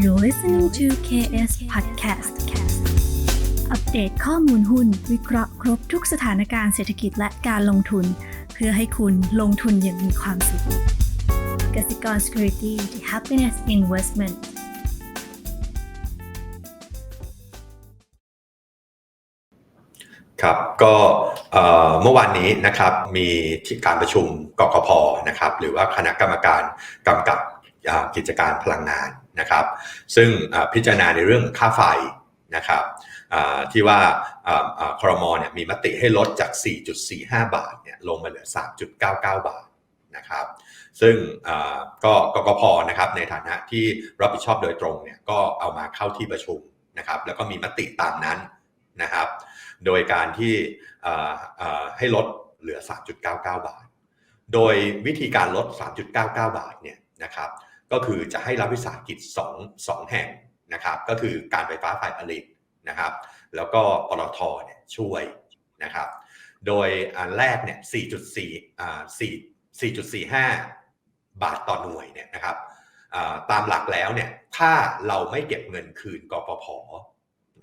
You're listening to KS Podcast อัปเดตข้อมูลหุ้น วิเคราะห์ครบทุกสถานการณ์เศรษฐกิจและการลงทุน เพื่อให้คุณลงทุนอย่างมีความสุขกสิกร Security the Happiness Investment ครับก็เมื่อวานนี้นะครับมีที่การประชุมกกพนะครับหรือว่าคณะกรรมการกำกับ กิจการพลังงานนะครับ ซึ่งพิจารณาในเรื่องค่าไฟนะครับที่ว่าอ่าอ่าครมเนี่ยมีมติให้ลดจาก 4.45 บาทเนี่ยลงมาเหลือ 3.99 บาทนะครับ ซึ่งก็กกพนะครับในฐานะที่รับผิดชอบโดยตรงเนี่ยก็เอามาเข้าที่ประชุมนะครับ แล้วก็มีมติตามนั้นนะครับ โดยการที่ให้ลดเหลือ 3.99 บาท โดยวิธีการลด 3.99 บาทเนี่ยนะครับ ก็คือจะให้รัฐวิสาหกิจ2 2แห่งนะครับ ก็คือการไฟฟ้าฝ่ายผลิตนะครับ แล้วก็ปตทเนี่ยช่วยนะครับ โดยอันแรกเนี่ย 4.4อ่า4 4.45 บาทต่อหน่วยเนี่ยนะครับตามหลักแล้วเนี่ยถ้าเราไม่เก็บเงินคืนกปพ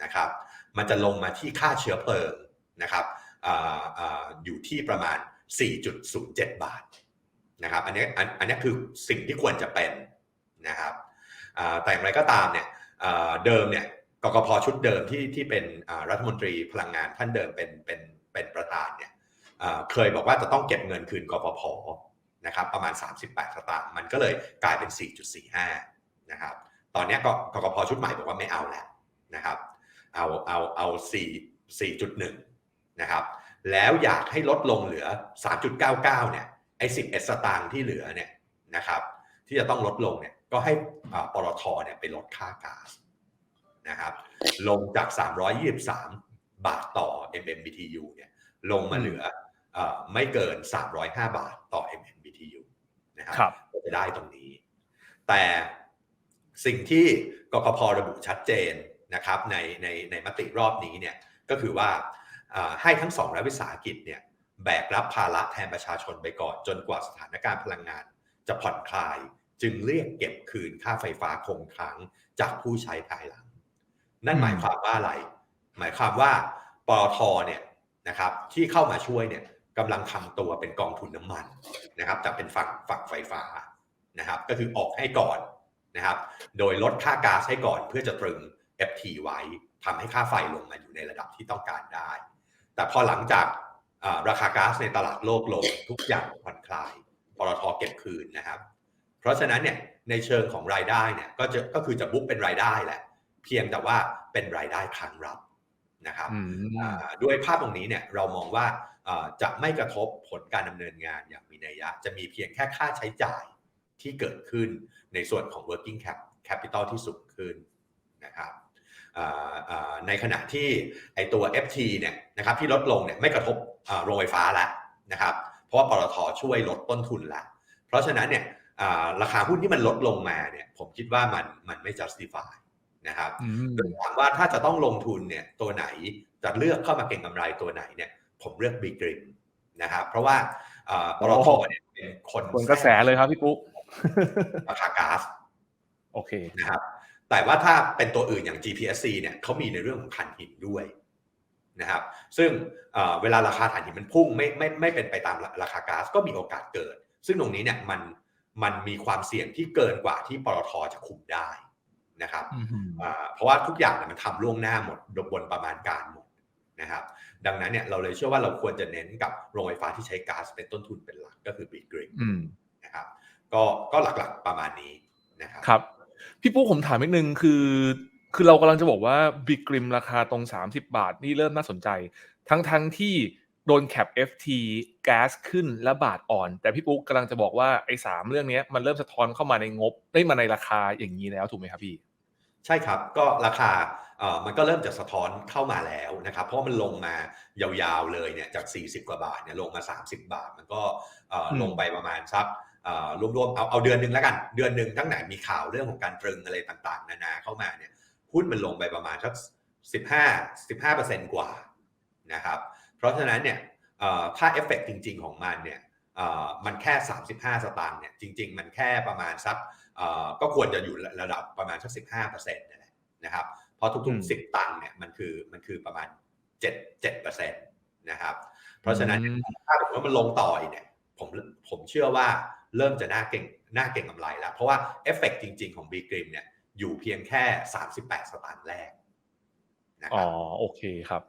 นะครับมันจะลงมาที่ค่าเชื้อเพลิงนะครับอออยู่ที่ประมาณ 4.07 บาทนะครับอันนี้อันนี้คือสิ่งที่ควรจะเป็น นะครับแต่อย่างไรก็ตามเนี่ยเดิมเนี่ยกกพชุดเดิมที่ที่เป็นรัฐมนตรีพลังงานท่านเดิมเป็นเป็นเป็นประธานเนี่ยเคยบอกว่าจะต้องเก็บเงินคืนกปพนะครับประมาณ 38 สตางค์มันก็เลยกลายเป็น 4.45 นะครับ ตอนนี้ก็กกพชุดใหม่บอกว่าไม่เอาแล้วนะครับ เอาเอาเอา 4 4.1 นะครับ แล้วอยากให้ลดลงเหลือ 3.99 เนี่ยไอ้11 สตางค์ที่เหลือเนี่ยนะครับ ที่จะต้องลดลงเนี่ย ก็ให้อ่าปตทเนี่ยไปลดค่าก๊าซนะครับ ลงจาก 323 บาทต่อ MMBTU เนี่ยลงมาเหลือเอ่อไม่เกิน 305 บาทต่อ MMBTU นะครับครับก็จะได้ตรงนี้ แต่สิ่งที่กกพระบุชัดเจนนะครับในในในมติรอบนี้เนี่ยก็คือว่าอ่าให้ทั้งสองรัฐวิสาหกิจเนี่ยแบกรับภาระแทนประชาชนไปก่อน จนกว่าสถานการณ์พลังงานจะผ่อนคลาย จึงเรียกเก็บคืนค่าไฟฟ้าคงค้างจากผู้ใช้ภายหลัง นั่นหมายความว่าอะไร หมายความว่าปตทเนี่ยนะครับที่เข้ามาช่วยเนี่ยกำลังทำตัวเป็นกองทุนน้ำมันนะครับแต่เป็นฝั่งฝั่งไฟฟ้านะครับก็คือออกให้ก่อนนะครับโดยลดค่าก๊าซให้ก่อนเพื่อจะตรึง FT ไว้ทำให้ค่าไฟลงมาอยู่ในระดับที่ต้องการได้ แต่พอหลังจากอ่าราคาก๊าซในตลาดโลกลงทุกอย่างผ่อนคลายปตทเก็บคืนนะครับ เพราะฉะนั้นเนี่ยในเชิงของรายได้เนี่ยก็จะก็คือจะบุ๊กเป็นรายได้แหละ เพียงแต่ว่าเป็นรายได้ครั้งรับนะครับอืมอ่าด้วยภาพตรงนี้เนี่ยเรามองว่าอ่าจะไม่กระทบผลการดำเนินงานอย่างมีนัยยะ จะมีเพียงแค่ค่าใช้จ่ายที่เกิดขึ้นในส่วนของ working cap capital ที่สูงขึ้นนะครับอ่าอ่าในขณะที่ไอตัว FT เนี่ยนะครับที่ลดลงเนี่ยไม่กระทบอ่าโรงไฟฟ้าแล้วนะครับ เพราะว่าปตทช่วยลดต้นทุนแล้วเพราะฉะนั้นเนี่ยอ่า ราคาหุ้นที่มันลดลงมาเนี่ย ผมคิดว่ามันมันไม่ justify นะครับอืมถามว่าถ้าจะต้องลงทุนเนี่ยตัวไหนจะเลือกเข้ามาเก็งกำไรตัวไหนเนี่ย ผมเลือกบีกริมนะครับ เพราะว่าอ่าปตทเนี่ยเป็นคนคนกระแสเลยครับพี่กุ๊กราคาก๊าซโอเคนะครับ แต่ว่าถ้าเป็นตัวอื่นอย่าง GPSC เนี่ยเขามีในเรื่องของถ่านหินด้วยนะครับ ซึ่งเอ่อเวลาราคาถ่านหินมันพุ่งไม่ไม่ไม่เป็นไปตามราคาก๊าซก็มีโอกาสเกิด ซึ่งตรงนี้เนี่ยมัน มันมีความเสี่ยงที่เกินกว่าที่ปตทจะคุมได้นะครับอืมอ่าเพราะว่าทุกอย่างเนี่ยมันทำล่วงหน้าหมดบนประมาณการหมดนะครับ ดังนั้นเนี่ยเราเลยเชื่อว่าเราควรจะเน้นกับโรงไฟฟ้าที่ใช้ก๊าซเป็นต้นทุนเป็นหลักก็คือบีกริมอืมนะครับ ก็ก็หลักๆประมาณนี้นะครับครับ พี่ปุ๊กผมถามนิดนึงคือคือเรากำลังจะบอกว่าบิกริมราคาตรง 30 บาทนี่เริ่มน่าสนใจ ทั้งทั้งที่ โดนแคป FT แก๊สขึ้นและบาทอ่อน แต่พี่ปุ๊กกำลังจะบอกว่าไอ้สามเรื่องเนี้ยมันเริ่มสะท้อนเข้ามาในงบได้มาในราคาอย่างนี้แล้วถูกไหมครับพี่ ใช่ครับก็ราคาเอ่อมันก็เริ่มจะสะท้อนเข้ามาแล้วนะครับ เพราะมันลงมายาวๆเลยเนี่ยจาก 40 กว่าบาทเนี่ยลงมา 30 บาท มันก็เอ่ออมลงไปประมาณสักเอ่อรวมๆเอาเอาเดือนหนึ่งแล้วกัน เดือนหนึ่งตั้งแต่มีข่าวเรื่องของการตรึงอะไรต่างๆ นานาเข้ามาเนี่ยหุ้นมันลงไปประมาณสัก 15 15กว่านะครับ เพราะฉะนั้นเนี่ยเอ่อถ้าเอฟเฟกจริง ๆ ของมันเนี่ยเอ่อมันแค่ 35 สตางค์เนี่ยจริง ๆ มันแค่ประมาณสักเอ่อก็ควรจะอยู่ระดับประมาณสักสิบห้าเปอร์เซ็นต์นั่นแหละนะครับเพราะอืทุกมๆสิบตังค์เนี่ยมันคือมันคือประมาณเจ็ดเจ็ดเปอร์เซ็นต์นะครับเพราะฉะนั้นอืมถ้าสมมติว่ามันลงต่ออีกเนี่ยผมผมเชื่อว่าเริ่มจะน่าเก่งน่าเก่งกำไรแล้ว เพราะว่าเอฟเฟกจริง ๆ ของ B กริมเนี่ยอยู่เพียงแค่ 38 สตางค์แรกนะคอ๋รัอบโอเคครับ